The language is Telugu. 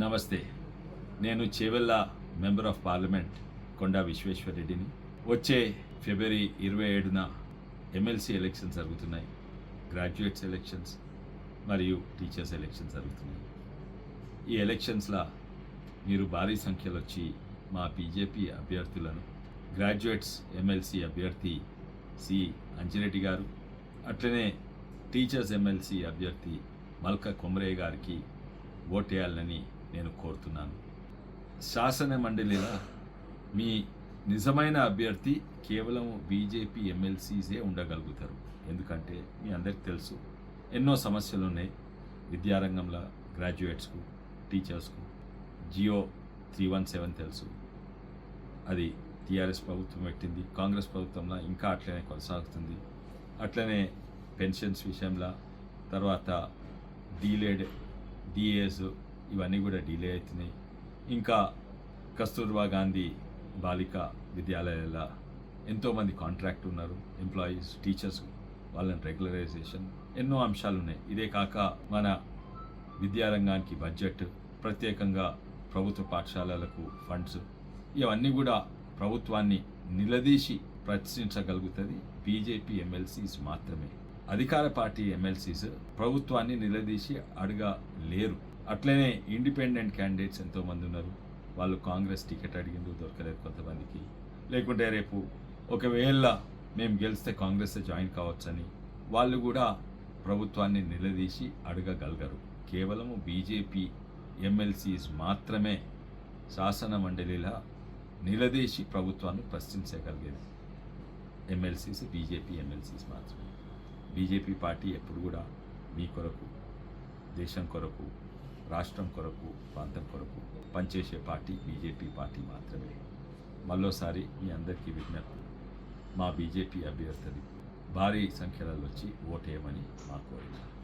నమస్తే. నేను Chevella member of parliament Konda విశ్వేశ్వరరెడ్డిని వచ్చే ఫిబ్రవరి ఇరవై ఏడున ఎమ్మెల్సీ ఎలక్షన్స్ జరుగుతున్నాయి. గ్రాడ్యుయేట్స్ ఎలక్షన్స్ మరియు టీచర్స్ ఎలక్షన్స్ జరుగుతున్నాయి. ఈ ఎలక్షన్స్లో మీరు భారీ సంఖ్యలో వచ్చి మా బీజేపీ అభ్యర్థులను గ్రాడ్యుయేట్స్ ఎమ్మెల్సీ అభ్యర్థి సి అంజిరెడ్డి గారు అట్లనే టీచర్స్ ఎమ్మెల్సీ అభ్యర్థి మల్క కొమరయ్య గారికి ఓటేయాలని నేను కోరుతున్నాను. శాసన మండలిలో మీ నిజమైన అభ్యర్థి కేవలం బీజేపీ ఎమ్మెల్సీసే ఉండగలుగుతారు. ఎందుకంటే మీ అందరికి తెలుసు ఎన్నో సమస్యలు ఉన్నాయి. విద్యారంగంలో గ్రాడ్యుయేట్స్కు టీచర్స్కు G O three one seven తెలుసు. అది టీఆర్ఎస్ ప్రభుత్వం పెట్టింది కాంగ్రెస్ ప్రభుత్వంలో ఇంకా అట్లనే కొనసాగుతుంది. అట్లనే పెన్షన్స్ విషయంలో తర్వాత డీలేడ్ డిఏస్ ఇవన్నీ కూడా డిలే అవుతున్నాయి. ఇంకా కస్తూర్బా గాంధీ బాలిక విద్యాలయాల ఎంతోమంది కాంట్రాక్ట్ ఉన్నారు ఎంప్లాయీస్ టీచర్స్ వాళ్ళని రెగ్యులరైజేషన్ ఎన్నో అంశాలు ఉన్నాయి. ఇదే కాక మన విద్యారంగానికి బడ్జెట్ ప్రత్యేకంగా ప్రభుత్వ పాఠశాలలకు ఫండ్స్ ఇవన్నీ కూడా ప్రభుత్వాన్ని నిలదీసి ప్రశ్నించగలుగుతుంది. బీజేపీ ఎమ్మెల్సీస్ మాత్రమే. అధికార పార్టీ ఎమ్మెల్సీస్ ప్రభుత్వాన్ని నిలదీసి అడగలేరు. అట్లనే ఇండిపెండెంట్ క్యాండిడేట్స్ ఎంతోమంది ఉన్నారు. వాళ్ళు కాంగ్రెస్ టికెట్ అడిగిండు దొరకలేదు కొంతమందికి. లేకుంటే రేపు ఒకవేళ మేము గెలిస్తే కాంగ్రెస్ జాయిన్ కావచ్చని వాళ్ళు కూడా ప్రభుత్వాన్ని నిలదీసి అడగగలగరు. కేవలము బీజేపీ ఎమ్మెల్సీస్ మాత్రమే శాసన మండలిలా నిలదీసి ప్రభుత్వాన్ని ప్రశ్నించగలిగేది. ఎమ్మెల్సీస్ బీజేపీ ఎమ్మెల్సీస్ మాత్రమే. బీజేపీ పార్టీ ఎప్పుడు కూడా మీ కొరకు దేశం కొరకు రాష్ట్రం కొరకు ప్రాంతం కొరకు పనిచేసే పార్టీ బీజేపీ పార్టీ మాత్రమే. మళ్ళోసారి మీ అందరికీ విజ్ఞప్తి. మా బీజేపీ అభ్యర్థులు భారీ సంఖ్యలో వచ్చి ఓటేయమని మా కోరిక.